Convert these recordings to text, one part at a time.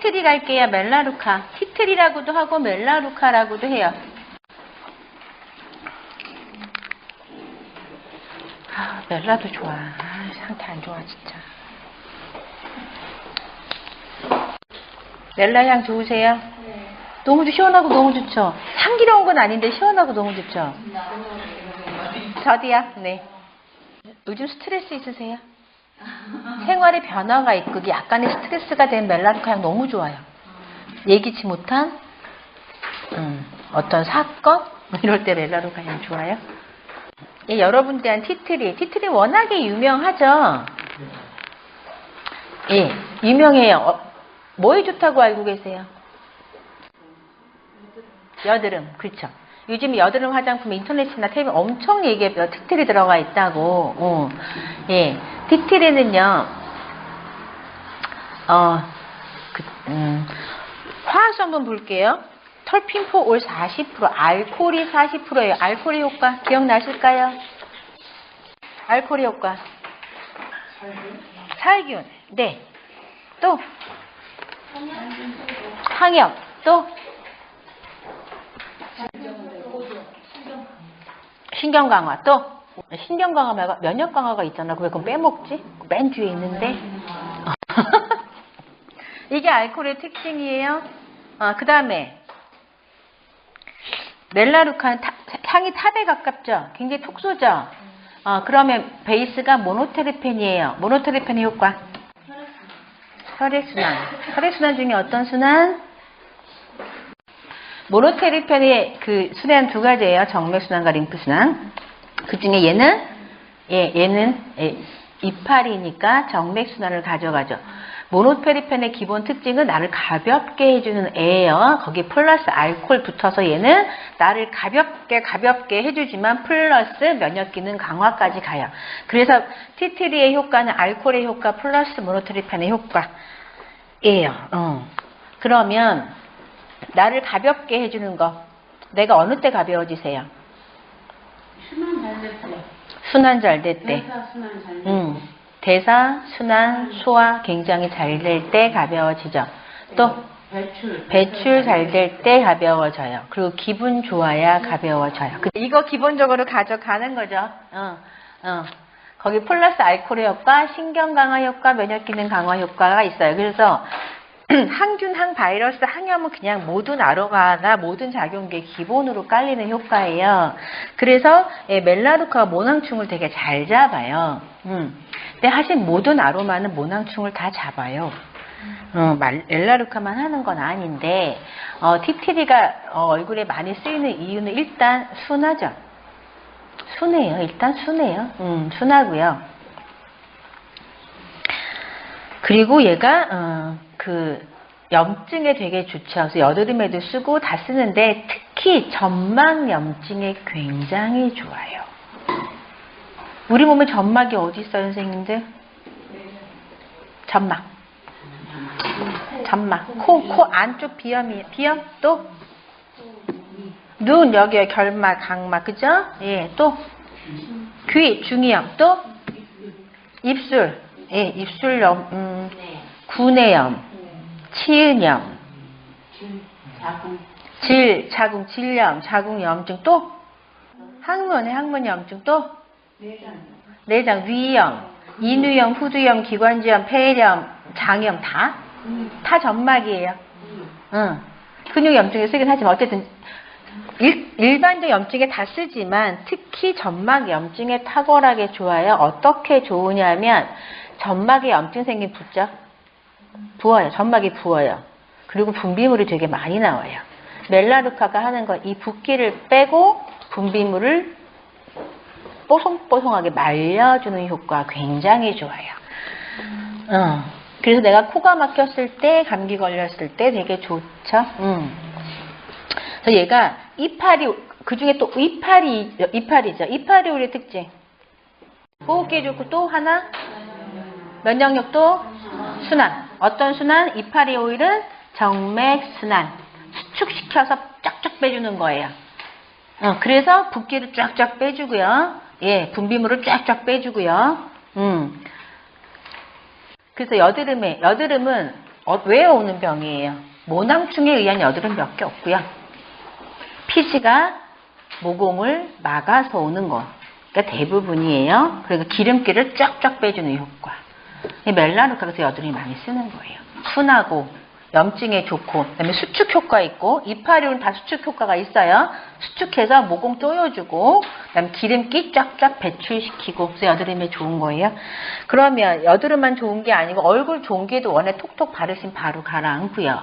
티트리 갈게요. 멜라루카. 티트리라고도 하고 멜라루카라고도 해요. 아, 멜라도 좋아. 아, 상태 안 좋아, 진짜. 멜라 향 좋으세요? 너무 좋- 시원하고 너무 좋죠? 향기로운 건 아닌데 시원하고 너무 좋죠? 저도요, 네. 요즘 스트레스 있으세요? 생활에 변화가 있고 약간의 스트레스가 된 멜라루카 향 너무 좋아요. 예기치 못한 음, 어떤 사건 이럴 때 멜라루카 향 좋아요. 예, 여러분들한 티트리, 티트리 워낙에 유명하죠. 예, 유명해요. 어, 뭐에 좋다고 알고 계세요? 여드름, 그렇죠. 요즘 여드름 화장품 인터넷이나 텔레비 엄청 얘기해요. 티트리 들어가 있다고. 어. 예, 티트리는요. 어, 그, 음, 화학성 한번 볼게요. 털핀포 올 40%, 알코올이 40%예요. 알코올의 효과 기억나실까요? 알코올의 효과. 살균. 네. 또 항염. 또 신경 강화. 또 신경 강화 말고 면역 강화가 있잖아. 왜 그건 빼먹지? 맨 뒤에 있는데. 이게 알코올의 특징이에요. 어, 그 다음에 멜라루카는 타- 향이 탑에 가깝죠. 굉장히 톡 쏘죠. 어, 그러면 베이스가 모노테르펜이에요. 모노테르펜의 효과. 혈액순환. 혈액순환 중에 어떤 순환? 모노테르펜의 그 순환 두 가지예요. 정맥순환과 림프순환. 그 중에 얘는 예, 얘는 예, 이파리니까 정맥순환을 가져가죠. 모노페리펜의 기본 특징은 나를 가볍게 해주는 애예요. 거기 플러스 알코올 붙어서 얘는 나를 가볍게 가볍게 해주지만 플러스 면역 기능 강화까지 가요. 그래서 티트리의 효과는 알코올의 효과 플러스 모노테리펜의 효과예요. 어. 그러면 나를 가볍게 해주는 거 내가 어느 때 가벼워지세요? 순환 잘 될 때. 대사 순환 잘 됐어요. 음, 대사, 순환, 소화 굉장히 잘 될 때 가벼워지죠. 또 배출. 배출 잘 될 때 가벼워져요. 그리고 기분 좋아야 가벼워져요. 그- 이거 기본적으로 가져가는 거죠. 어, 어. 거기 플러스 알코올 효과, 신경 강화 효과, 면역 기능 강화 효과가 있어요. 그래서 항균, 항바이러스, 항염은 그냥 모든 아로마나 모든 작용기에 기본으로 깔리는 효과예요. 그래서 예, 멜라루카가 모낭충을 되게 잘 잡아요. 음. 근데 사실 모든 아로마는 모낭충을 다 잡아요. 어, 말- 멜라루카만 하는 건 아닌데 어, 티티리가 어, 얼굴에 많이 쓰이는 이유는 일단 순하죠. 순해요. 일단 순해요. 음, 순하고요. 그리고 얘가 어, 그 염증에 되게 좋죠. 그래서 여드름에도 쓰고 다 쓰는데 특히 점막 염증에 굉장히 좋아요. 우리 몸에 점막이 어디 있어요, 선생님들? 점막. 점막. 코, 코 안쪽 비염이, 비염? 또? 눈, 여기에 결막, 각막, 그죠? 예, 또? 귀, 중이염, 또? 입술, 예, 입술염, 음, 구내염, 치은염, 자궁. 질, 자궁, 질염, 자궁 염증, 또? 항문에 항문 염증, 또? 내장. 내장, 위염, 인후염, 후두염, 기관지염, 폐렴, 장염 다? 다 점막이에요. 응. 근육 염증에 쓰긴 하지만 어쨌든 일, 일반적 염증에 다 쓰지만 특히 점막 염증에 탁월하게 좋아요. 어떻게 좋으냐면 점막에 염증 생긴 붓죠? 부어요. 점막이 부어요. 그리고 분비물이 되게 많이 나와요. 멜라루카가 하는 건 이 붓기를 빼고 분비물을 뽀송뽀송하게 말려주는 효과 굉장히 좋아요. 어. 그래서 내가 코가 막혔을 때, 감기 걸렸을 때 되게 좋죠. 음. 그래서 얘가 이파리, 그 중에 또 이파리, 이파리죠. 이파리 우리 특징. 호흡기 좋고 또 하나? 면역력도 순환. 어떤 순환? 이파리 오일은 정맥 순환. 수축시켜서 쫙쫙 빼주는 거예요. 어, 그래서 붓기를 쫙쫙 빼주고요. 예, 분비물을 쫙쫙 빼주고요. 음. 그래서 여드름에, 여드름은 어, 왜 오는 병이에요? 모낭충에 의한 여드름 몇 개 없고요. 피지가 모공을 막아서 오는 거. 그러니까 대부분이에요. 그리고 기름기를 쫙쫙 빼주는 효과. 그래서 여드름이 많이 쓰는 거예요. 순하고 염증에 좋고 그다음에 수축 효과 있고 이파리온 다 수축 효과가 있어요. 수축해서 모공 조여주고 그다음에 기름기 쫙쫙 배출시키고 그래서 여드름에 좋은 거예요. 그러면 여드름만 좋은 게 아니고 얼굴 종기에도 원래 톡톡 바르시면 바로 가라앉고요.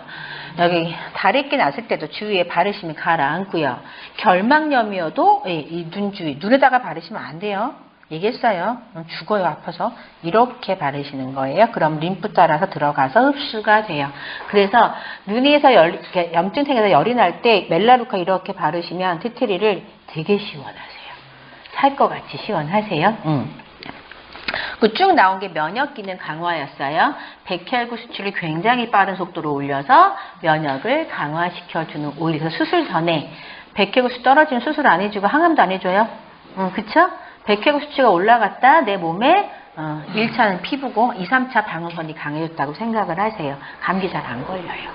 여기 다래끼 났을 때도 주위에 바르시면 가라앉고요. 결막염이어도 예, 이눈 주위 눈에다가 바르시면 안 돼요. 얘기했어요. 음, 죽어요, 아파서. 이렇게 바르시는 거예요. 그럼 림프 따라서 들어가서 흡수가 돼요. 그래서 눈에서 열, 염증 생겨서 열이 날 때 멜라루카 이렇게 바르시면 티트리를 되게 시원하세요. 살 것 같이 시원하세요. 음. 그쭉 나온 게 면역 기능 강화였어요. 백혈구 수치를 굉장히 빠른 속도로 올려서 면역을 강화시켜주는 오일. 그래서 수술 전에 백혈구 수치 떨어지면 수술 안 해주고 항암도 안 해줘요. 음, 그쵸? 백혈구 수치가 올라갔다 내 몸에 어, 1차는 피부고 2, 3차 방어선이 강해졌다고 생각을 하세요. 감기 잘 안 걸려요.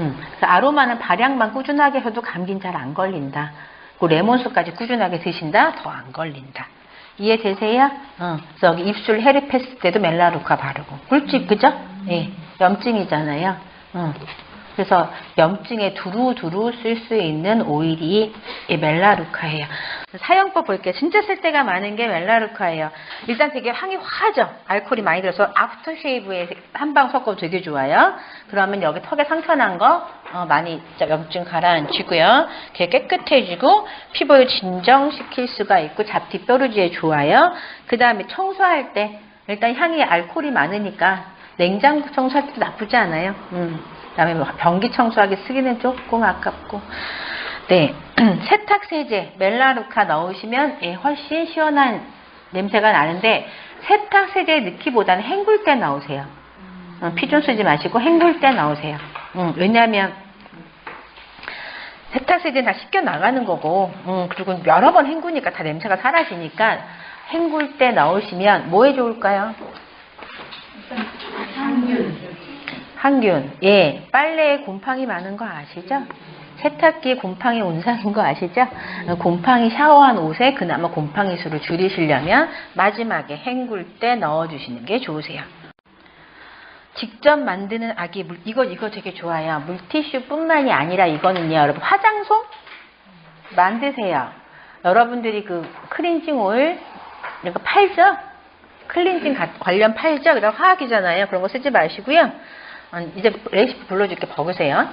음, 아로마는 발약만 꾸준하게 해도 감기는 잘 안 걸린다. 그 레몬수까지 꾸준하게 드신다? 더 안 걸린다. 이해되세요? 어, 그래서 입술 헤르페스 때도 멜라루카 바르고. 꿀집, 그죠? 예, 염증이잖아요. 어. 그래서 염증에 두루두루 쓸 수 있는 오일이 이 멜라루카예요. 사용법 볼게요. 진짜 쓸 때가 많은 게 멜라루카예요. 일단 되게 향이 화죠. 알코올이 많이 들어서 아프터 쉐이브에 한 방 섞어도 되게 좋아요. 그러면 여기 턱에 상처 난거 어, 많이 염증 가라앉히고요. 되게 깨끗해지고 피부를 진정시킬 수가 있고 잡티 뾰루지에 좋아요. 그 다음에 청소할 때 일단 향이 알코올이 많으니까 냉장고 청소할 때도 나쁘지 않아요. 음. 그다음에 뭐 변기 청소하기 쓰기는 조금 아깝고. 네, 세탁 세제 멜라루카 넣으시면 예, 훨씬 시원한 냄새가 나는데 세탁 세제 넣기보다는 헹굴 때 넣으세요. 어, 피좀 쓰지 마시고 헹굴 때 넣으세요. 음, 왜냐하면 세탁 세제는 다 씻겨 나가는 거고, 음, 그리고 여러 번 헹구니까 다 냄새가 사라지니까 헹굴 때 넣으시면 뭐에 좋을까요? 향균. 항균. 예. 빨래에 곰팡이 많은 거 아시죠? 세탁기에 곰팡이 온상인 거 아시죠? 곰팡이 샤워한 옷에 그나마 곰팡이 수를 줄이시려면 마지막에 헹굴 때 넣어주시는 게 좋으세요. 직접 만드는 아기 물, 이거, 이거 되게 좋아요. 물티슈 뿐만이 아니라 이거는요, 여러분, 화장솜? 만드세요. 여러분들이 그 클렌징 오일, 이거 팔죠? 클렌징 가- 관련 팔죠? 그다음 화학이잖아요. 그런 거 쓰지 마시고요. 어, 이제 레시피 불러줄게 먹으세요.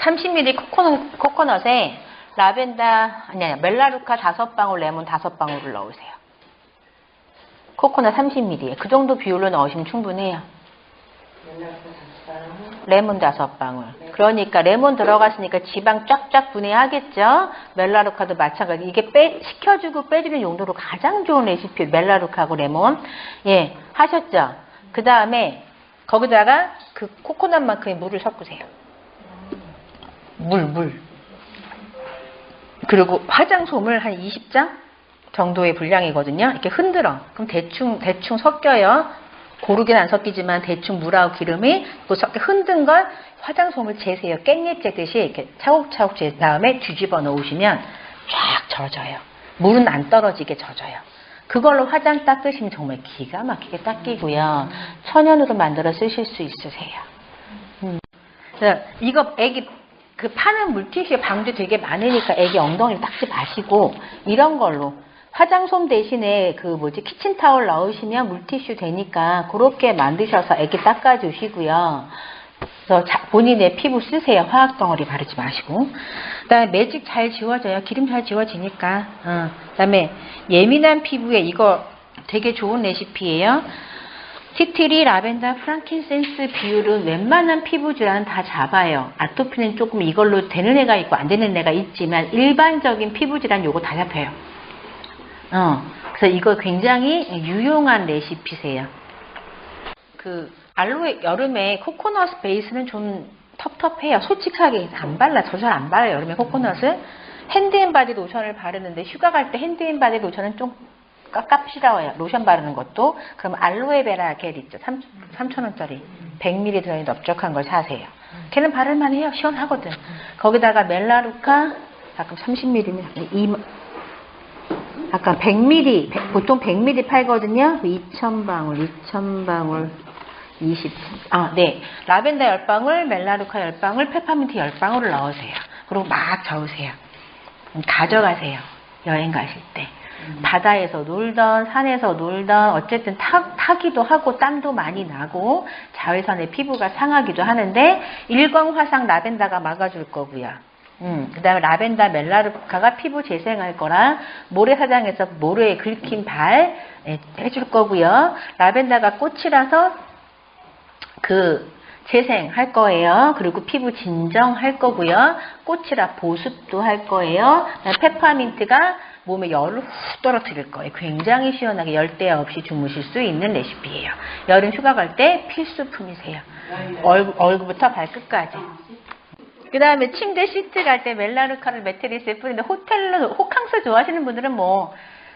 30ml 코코넛, 코코넛에 라벤더, 아니, 아니, 멜라루카 5방울, 레몬 5방울을 넣으세요. 코코넛 30ml. 그 정도 비율로 넣으시면 충분해요. 레몬 5방울. 그러니까 레몬 들어갔으니까 지방 쫙쫙 분해하겠죠? 멜라루카도 마찬가지. 이게 빼, 식혀주고 빼주는 용도로 가장 좋은 레시피, 멜라루카하고 레몬. 예, 하셨죠? 그 다음에 거기다가 그 코코넛만큼의 물을 섞으세요. 물, 물. 그리고 화장솜을 한 20장 정도의 분량이거든요. 이렇게 흔들어. 그럼 대충, 대충 섞여요. 고르게는 안 섞이지만 대충 물하고 기름이 그 섞여 흔든 걸 화장솜을 재세요. 깻잎 재듯이 이렇게 차곡차곡 재 다음에 뒤집어 놓으시면 쫙 젖어요. 물은 안 떨어지게 젖어요. 그걸로 화장 닦으시면 정말 기가 막히게 닦이고요. 천연으로 만들어 쓰실 수 있으세요. 음. 이거 애기 그 파는 물티슈 방도 되게 많으니까 애기 엉덩이를 닦지 마시고 이런 걸로 화장솜 대신에 그 뭐지 키친타올 넣으시면 물티슈 되니까 그렇게 만드셔서 애기 닦아주시고요. 그래서 자- 본인의 피부 쓰세요. 화학 덩어리 바르지 마시고. 그다음에 매직 잘 지워져요. 기름 잘 지워지니까. 어. 그다음에 예민한 피부에 이거 되게 좋은 레시피예요. 티트리, 라벤더, 프랑킨센스 비율은 웬만한 피부 질환은 다 잡아요. 아토피는 조금 이걸로 되는 애가 있고 안 되는 애가 있지만 일반적인 피부 질환 요거 다 잡혀요. 어, 그래서 이거 굉장히 유용한 레시피세요. 그 알로에 여름에 코코넛 베이스는 좀 텁텁해요. 솔직하게 안 발라. 저 잘 안 발라요. 여름에 코코넛을. 핸드앤바디 로션을 바르는데 휴가 갈 때 핸드앤바디 로션은 좀 깝깝시라워요. 로션 바르는 것도. 그럼 알로에베라 겔 있죠. 3, 3,000원짜리. 100ml 들어있는 넓적한 걸 사세요. 걔는 바를만 해요. 시원하거든. 거기다가 멜라루카, 가끔 30ml면 2, 아까 100ml, 백- 보통 100ml 팔거든요. 2,000방울, 2,000방울, 20. 아, 네. 라벤더 10방울, 멜라루카 10방울, 페퍼민트 10방울을 넣으세요. 그리고 막 저으세요. 음, 가져가세요. 여행 가실 때. 바다에서 놀던, 산에서 놀던, 어쨌든 타, 타기도 하고, 땀도 많이 나고, 자외선에 피부가 상하기도 하는데, 일광화상 라벤더가 막아줄 거고요. 음, 그 다음에 라벤더 멜라루카가 피부 재생할 거라, 모래사장에서 모래에 긁힌 발 예, 해줄 거고요. 라벤더가 꽃이라서 그 재생할 거예요. 그리고 피부 진정할 거고요. 꽃이라 보습도 할 거예요. 페퍼민트가 몸에 열을 훅 떨어뜨릴 거예요. 굉장히 시원하게 열대 없이 주무실 수 있는 레시피예요. 여름 휴가 갈 때 필수품이세요. 얼굴, 얼굴부터 발끝까지. 그 다음에 침대 시트 갈 때 멜라루카를 매트리스에 뿌리는데 호텔로 호캉스 좋아하시는 분들은 뭐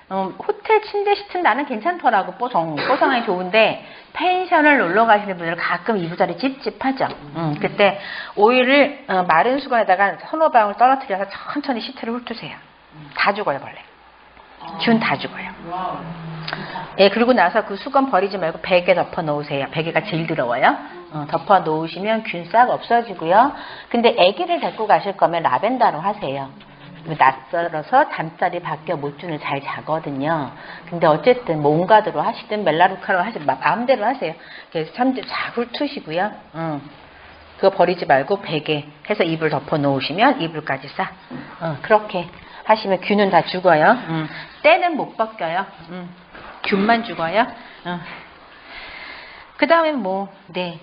어, 호텔 침대 시트는 나는 괜찮더라고 뽀송 뽀송하기 좋은데 펜션을 놀러 가시는 분들은 가끔 이부자리 찝찝하죠. 음, 그때 오일을 어, 마른 수건에다가 서너 방울 떨어뜨려서 천천히 시트를 훑으세요. 다 죽어요 벌레. 균 다 죽어요. 예, 그리고 나서 그 수건 버리지 말고 베개 덮어 놓으세요. 베개가 제일 더러워요. 어, 덮어 놓으시면 균 싹 없어지고요. 근데 아기를 데리고 가실 거면 라벤더로 하세요. 낯설어서 잠자리 밖에 못준을 잘 자거든요. 근데 어쨌든 뭔가대로 하시든 멜라루카로 하시든 마- 마음대로 하세요. 그래서 잠들 잘 훑으시고요. 음. 그거 버리지 말고 베개 해서 이불 덮어 놓으시면 이불까지 싸. 어, 그렇게 하시면 균은 다 죽어요. 음. 때는 못 벗겨요. 음. 균만 죽어요. 그 다음에 뭐, 네.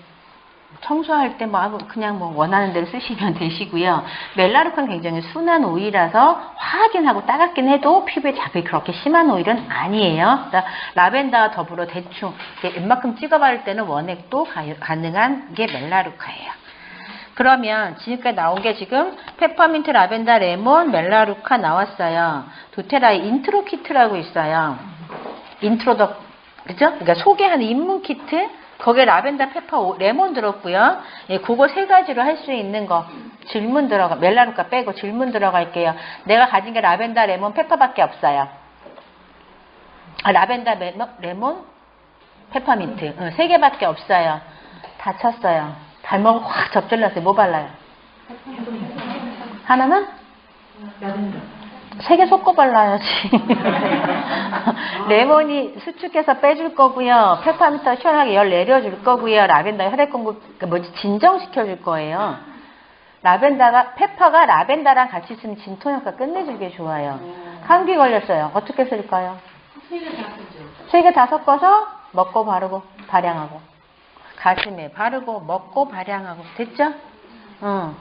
청소할 때 뭐, 그냥 뭐, 원하는 대로 쓰시면 되시고요. 멜라루카는 굉장히 순한 오일이라서 화하긴 하고 따갑긴 해도 피부에 자극이 그렇게 심한 오일은 아니에요. 그러니까 라벤더와 더불어 대충, 웬만큼 찍어 바를 때는 원액도 가- 가능한 게 멜라루카예요. 그러면 지금까지 나온 게 지금 페퍼민트, 라벤더, 레몬, 멜라루카 나왔어요. 도테라의 인트로 키트라고 있어요. 인트로덕 그죠? 그러니까 소개하는 입문 키트 거기에 라벤더, 페퍼, 오- 레몬 들었고요. 예, 그거 세 가지로 할 수 있는 거 질문 들어가 멜라루카 빼고 질문 들어갈게요. 내가 가진 게 라벤더, 레몬, 페퍼밖에 없어요. 아, 라벤더, 레몬, 레몬 페퍼민트 응, 세 개밖에 없어요. 다 쳤어요. 발목 확 접질렀어요. 뭐 발라요? 하나는? 라벤더. 세 개 섞어 발라야지. 레몬이 수축해서 빼줄 거고요. 페퍼민트가 시원하게 열 내려줄 거고요. 라벤더 혈액 공급, 그 뭐지, 진정시켜 줄 거예요. 라벤더가, 페퍼가 라벤더랑 같이 쓰면 진통 효과 끝내주게 좋아요. 감기 걸렸어요. 어떻게 쓸까요? 세 개다. 세개다 섞어서 먹고 바르고 발향하고 가슴에 바르고 먹고 발향하고 됐죠? 응.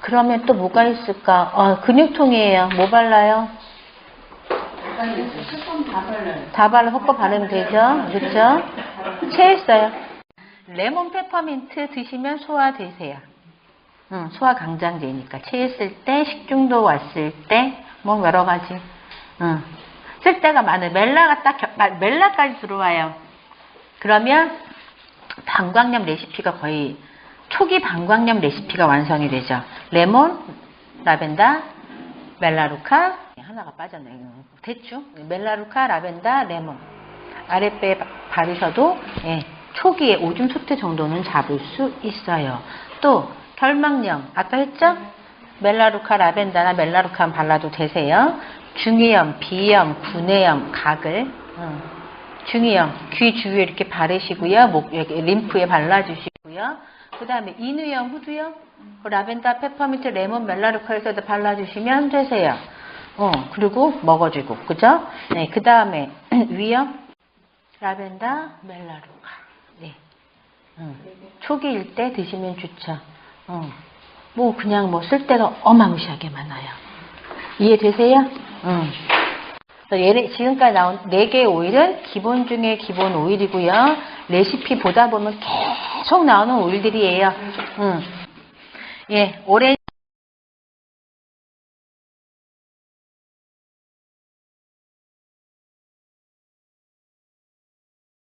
그러면 또 뭐가 있을까? 어, 근육통이에요. 뭐 발라요? 다 발라 섞어 바르면 되죠? 그렇죠? 체했어요. 레몬 페퍼민트 드시면 소화되세요. 응, 소화 강장제니까 체했을 때 식중독 왔을 때 뭐 여러 가지 응. 쓸 때가 많아요. 멜라가 딱 겨- 아, 멜라까지 들어와요. 그러면 방광염 레시피가 거의 초기 방광염 레시피가 완성이 되죠. 레몬, 라벤더, 멜라루카 하나가 빠졌네요. 대충 멜라루카, 라벤더, 레몬 아랫배에 바- 바르셔도 예, 초기에 오줌 소태 정도는 잡을 수 있어요. 또 결막염 아까 했죠? 멜라루카, 라벤더나 멜라루카 발라도 되세요. 중이염, 비염, 구내염, 가글 음. 중이염 귀 주위에 이렇게 바르시고요. 목 여기 림프에 발라주시고요. 그 다음에 인후염, 후두염, 그 라벤더, 페퍼민트, 레몬, 멜라루카에서도 발라주시면 되세요. 어 그리고 먹어주고 그죠? 네, 그 다음에 위염, 라벤더, 멜라루카. 네. 음, 초기일 때 드시면 좋죠. 어. 뭐 그냥 뭐 쓸 데가 어마무시하게 많아요. 이해되세요? 응. 그래서 얘네 지금까지 나온 4개의 오일은 기본 중에 기본 오일이고요. 레시피 보다 보면 계속 나오는 오일들이에요. 응. 예, 오렌지